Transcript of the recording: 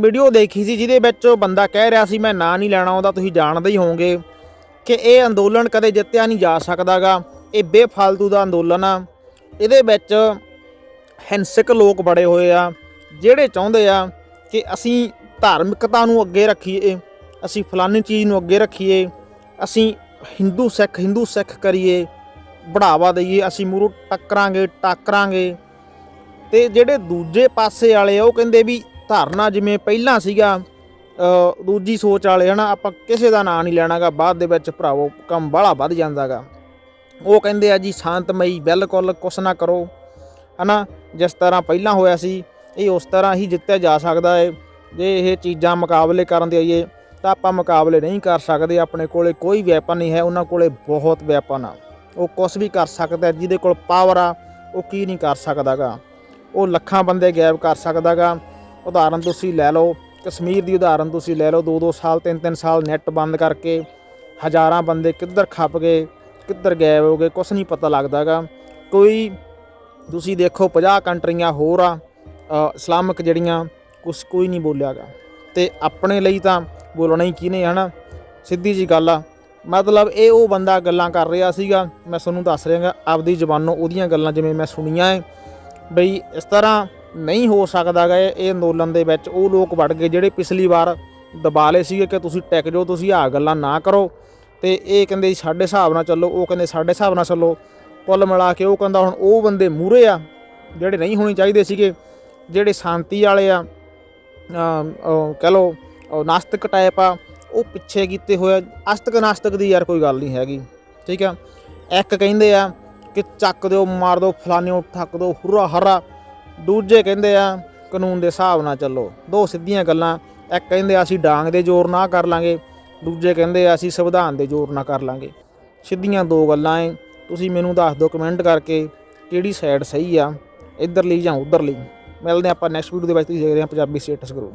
Video ਦੇਖੀ ਸੀ, ਜਿਹਦੇ ਵਿੱਚ ਉਹ ਬੰਦਾ ਕਹਿ ਰਿਹਾ ਸੀ, ਮੈਂ ਨਾਂ ਨਹੀਂ ਲੈਣਾ ਆਉਂਦਾ ਤੁਸੀਂ ਜਾਣਦੇ ਹੀ ਹੋਵੋਗੇ ਕਿ ਇਹ ਅੰਦੋਲਨ ਕਦੇ ਜਿੱਤਿਆ ਨਹੀਂ ਜਾ ਸਕਦਾਗਾ। ਇਹ ਬੇਫਾਲਤੂ ਦਾ ਅੰਦੋਲਨ ਆ। ਇਹਦੇ ਵਿੱਚ ਹਿੰਸਕ ਲੋਕ ਬੜੇ ਹੋਏ ਆ, ਜਿਹੜੇ ਚਾਹੁੰਦੇ ਆ ਕਿ ਅਸੀਂ ਧਾਰਮਿਕਤਾ ਨੂੰ ਅੱਗੇ ਰੱਖੀਏ, ਅਸੀਂ ਫਲਾਨੀ ਚੀਜ਼ ਨੂੰ ਅੱਗੇ ਰੱਖੀਏ, ਅਸੀਂ ਹਿੰਦੂ ਸਿੱਖ ਹਿੰਦੂ ਸਿੱਖ ਕਰੀਏ, ਬੜਾਵਾ ਦਈਏ, ਅਸੀਂ ਮੂਰੂ ਟੱਕਰਾਂਗੇ ਟੱਕਰਾਂਗੇ। ਤੇ ਜਿਹੜੇ ਦੂਜੇ ਪਾਸੇ ਵਾਲੇ ਆ, ਉਹ ਕਹਿੰਦੇ ਵੀ ਧਾਰਨਾ ਜਿਵੇਂ ਪਹਿਲਾਂ ਸੀਗਾ ਦੂਜੀ ਸੋਚ ਵਾਲੇ, ਹਨਾ, ਆਪਾਂ ਕਿਸੇ ਦਾ ਨਾਂ ਨਹੀਂ ਲੈਣਾਗਾ, ਬਾਅਦ ਦੇ ਵਿੱਚ ਭਰਾਵੋ, ਕੰਮ ਬਾਹਲਾ ਵੱਧ ਜਾਂਦਾਗਾ। ਉਹ ਕਹਿੰਦੇ ਆ ਜੀ, ਸ਼ਾਂਤਮਈ, ਬਿਲਕੁਲ ਕੁਛ ਨਾ ਕਰੋ, ਹਨਾ, ਜਿਸ ਤਰ੍ਹਾਂ ਪਹਿਲਾਂ ਹੋਇਆ ਸੀ, ਇਹ ਉਸ ਤਰ੍ਹਾਂ ਹੀ ਜਿੱਤਿਆ ਜਾ ਸਕਦਾ ਹੈ ਜੇ ਇਹ ਚੀਜ਼ਾਂ ਮੁਕਾਬਲੇ ਕਰਨ ਦੇ ਆਈਏ, ਤਾਂ ਆਪਾਂ ਮੁਕਾਬਲੇ ਨਹੀਂ ਕਰ ਸਕਦੇ, ਆਪਣੇ ਕੋਲੇ ਕੋਈ ਵੈਪਨ ਨਹੀਂ ਹੈ, ਉਹਨਾਂ ਕੋਲੇ ਬਹੁਤ ਵੈਪਨ ਆ। ਉਹ ਕੁਛ ਵੀ ਕਰ ਸਕਦਾ ਜਿਹਦੇ ਕੋਲ ਪਾਵਰ ਆ, ਉਹ ਕੀ ਨਹੀਂ ਕਰ ਸਕਦਾਗਾ। ਉਹ ਲੱਖਾਂ ਬੰਦੇ ਗਾਇਬ ਕਰ ਸਕਦਾਗਾ। ਉਦਾਹਰਨ ਤੁਸੀਂ ਲੈ ਲਓ, ਕਸ਼ਮੀਰ ਦੀ ਉਦਾਹਰਨ ਤੁਸੀਂ ਲੈ ਲਓ 2-2 ਸਾਲ 3-3 ਸਾਲ ਨੈਟ ਬੰਦ ਕਰਕੇ ਹਜ਼ਾਰਾਂ ਬੰਦੇ ਕਿੱਧਰ ਖੱਪ ਗਏ, ਕਿੱਧਰ ਗਾਇਬ ਹੋ ਗਏ, ਕੁਛ ਨਹੀਂ ਪਤਾ ਲੱਗਦਾਗਾ ਕੋਈ, ਤੁਸੀਂ ਦੇਖੋ 50 ਕੰਟਰੀਆਂ ਹੋਰ ਆ ਇਸਲਾਮਿਕ ਜਿਹੜੀਆਂ, ਕੁਛ ਕੋਈ ਨਹੀਂ ਬੋਲਿਆਗਾ ਤੇ ਆਪਣੇ ਲਈ ਤਾਂ ਬੋਲਣਾ ਹੀ ਕਿਹਨੇ ਹਨਾ? ਸਿੱਧੀ ਜੀ ਗੱਲ ਆ। ਮਤਲਬ ਇਹ ਉਹ ਬੰਦਾ ਗੱਲਾਂ ਕਰ ਰਿਹਾ ਸੀਗਾ, ਮੈਂ ਤੁਹਾਨੂੰ ਦੱਸ ਰਿਹਾਗਾ, ਆਪਦੀ ਜ਼ਬਾਨੋਂ ਉਹਦੀਆਂ ਗੱਲਾਂ ਜਿਵੇਂ ਮੈਂ ਸੁਣੀਆਂ ਏ, ਬਈ ਇਸ ਤਰ੍ਹਾਂ ਨਹੀਂ ਹੋ ਸਕਦਾਗਾ ਇਹ ਇਹ ਅੰਦੋਲਨ ਦੇ ਵਿੱਚ। ਉਹ ਲੋਕ ਵੜ ਗਏ ਜਿਹੜੇ ਪਿਛਲੀ ਵਾਰ ਦਬਾਲੇ ਸੀਗੇ ਕਿ ਤੁਸੀਂ ਟਿਕ ਜਾਓ ਤੁਸੀਂ ਆਹ ਗੱਲਾਂ ਨਾ ਕਰੋ। ਤੇ ਇਹ ਕਹਿੰਦੇ ਸਾਡੇ ਹਿਸਾਬ ਨਾਲ ਚੱਲੋ ਉਹ ਕਹਿੰਦੇ ਸਾਡੇ ਹਿਸਾਬ ਨਾਲ ਚੱਲੋ। ਕੁੱਲ ਮਿਲਾ ਕੇ ਉਹ ਕਹਿੰਦਾ ਹੁਣ ਉਹ ਬੰਦੇ ਮੂਰੇ ਆ ਜਿਹੜੇ ਨਹੀਂ ਹੋਣੇ ਚਾਹੀਦੇ ਸੀਗੇ ਜਿਹੜੇ ਸ਼ਾਂਤੀ ਵਾਲੇ ਆ ਅਮ, ਉਹ ਕਹਿ ਲਓ ਨਾਸਤਿਕ ਟਾਈਪ ਆ ਉਹ ਪਿੱਛੇ ਕੀਤੇ ਹੋਇਆ ਅਸਤਕ ਨਾਸਤਕ ਦੀ ਯਾਰ ਕੋਈ ਗੱਲ ਨਹੀਂ ਹੈਗੀ ਠੀਕ ਆ? ਇੱਕ ਕਹਿੰਦੇ ਆ ਕਿ ਚੱਕ ਦਿਓ ਮਾਰ ਦਿਓ ਫਲਾਨਿਓ ਠੱਕ ਦਿਓ ਹੁਰਾ ਹਰਾ ਦੂਜੇ ਕਹਿੰਦੇ ਆ, ਕਾਨੂੰਨ ਦੇ ਹਿਸਾਬ ਨਾਲ ਚੱਲੋ। ਦੋ ਸਿੱਧੀਆਂ ਗੱਲਾਂ, ਇੱਕ ਕਹਿੰਦੇ ਆ, ਅਸੀਂ ਡਾਂਗ ਦੇ ਜ਼ੋਰ ਨਾ ਕਰ ਲਾਂਗੇ, ਦੂਜੇ ਕਹਿੰਦੇ ਆ, ਅਸੀਂ ਸੰਵਿਧਾਨ ਦੇ ਜ਼ੋਰ ਨਾ ਕਰ ਲਾਂਗੇ। ਸਿੱਧੀਆਂ ਦੋ ਗੱਲਾਂ ਏ ਤੁਸੀਂ ਮੈਨੂੰ ਦੱਸ ਦਿਓ ਕਮੈਂਟ ਕਰਕੇ ਕਿਹੜੀ ਸਾਈਡ ਸਹੀ ਆ, ਇੱਧਰਲੀ ਜਾਂ ਉੱਧਰਲੀ। ਮਿਲਦੇ ਹਾਂ ਆਪਾਂ ਨੈਕਸਟ ਵੀਡੀਓ ਦੇ ਵਿੱਚ, ਤੁਸੀਂ ਦੇਖ ਰਹੇ ਹਾਂ ਪੰਜਾਬੀ ਸਟੇਟਸ ਗਰੁੱਪ